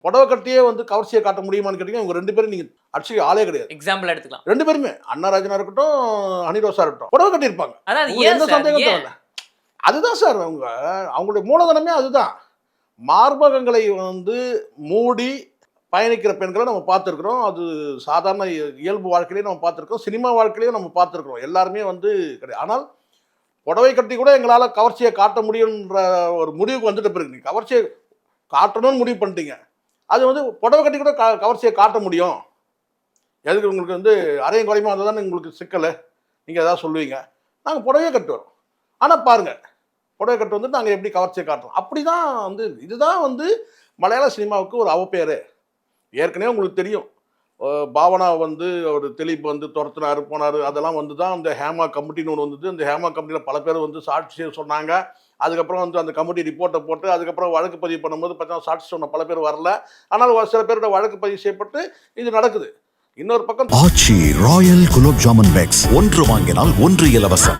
புடவை கட்டியே வந்து கவர்ச்சியை காட்ட முடியுமான்னு கேட்டீங்கன்னா இவங்க ரெண்டு பேரும் நீங்க அடிச்சு ஆளே கிடையாது. எக்ஸாம்பிள் எடுத்துக்கலாம். ரெண்டு பேருமே அண்ணாராஜனா இருக்கட்டும் அனிரோசா இருக்கட்டும் புடவை கட்டியிருப்பாங்க. எந்த சந்தேகம் தேவையில்ல. அதுதான் சார் அவங்க அவங்களுடைய மூலதனமே அதுதான். மார்பகங்களை வந்து மூடி பயணிக்கிற பெண்களை நம்ம பார்த்துருக்குறோம். அது சாதாரண இய- இயல்பு வாழ்க்கையிலையும் நம்ம பார்த்துருக்கோம் சினிமா வாழ்க்கையிலையும் நம்ம பார்த்துருக்குறோம். எல்லாருமே வந்து கிடையாது. ஆனால் புடவை கட்டி கூட எங்களால் கவர்ச்சியை காட்ட முடியுன்ற ஒரு முடிவுக்கு வந்துட்டு பிறகு நீ கவர்ச்சியை காட்டணும்னு முடிவு பண்ணிட்டீங்க. அது வந்து புடவை கட்டி கூட க கவர்ச்சியை காட்ட முடியும். எதுக்கு உங்களுக்கு வந்து அரையும் குறையுமா வந்தால் தானே உங்களுக்கு சிக்கலை. நீங்கள் எதாவது சொல்லுவீங்க. நாங்கள் புடவையே கட்டு வரோம். ஆனால் பாருங்கள் புடவை கட்டு வந்து நாங்கள் எப்படி கவர்ச்சியை காட்டுறோம்? அப்படி தான் வந்து இதுதான் வந்து மலையாள சினிமாவுக்கு ஒரு அவப்பேர் ஏற்கனவே உங்களுக்கு தெரியும். பாவனா வந்து அவர் தெளிப்பு வந்து துரத்துனாரு போனார். அதெல்லாம் வந்து தான் அந்த ஹேமா கமிட்டின்னு ஒன்று வந்தது. அந்த ஹேமா கமிட்டியில் பல பேர் வந்து சாட்சி சொன்னாங்க. அதுக்கப்புறம் வந்து அந்த கமிட்டி ரிப்போர்ட்டை போட்டு அதுக்கப்புறம் வழக்கு பதிவு பண்ணும்போது பார்த்தா சாட்சி சொன்ன பல பேர் வரல. ஆனால் ஒரு சில பேரோட வழக்கு பதிவு செய்யப்பட்டு இது நடக்குது. இன்னொரு பக்கம் ஆச்சி ராயல் குலோப் ஜாமுன் பேக்ஸ். ஒன்று வாங்கினால் ஒன்று இலவசம்.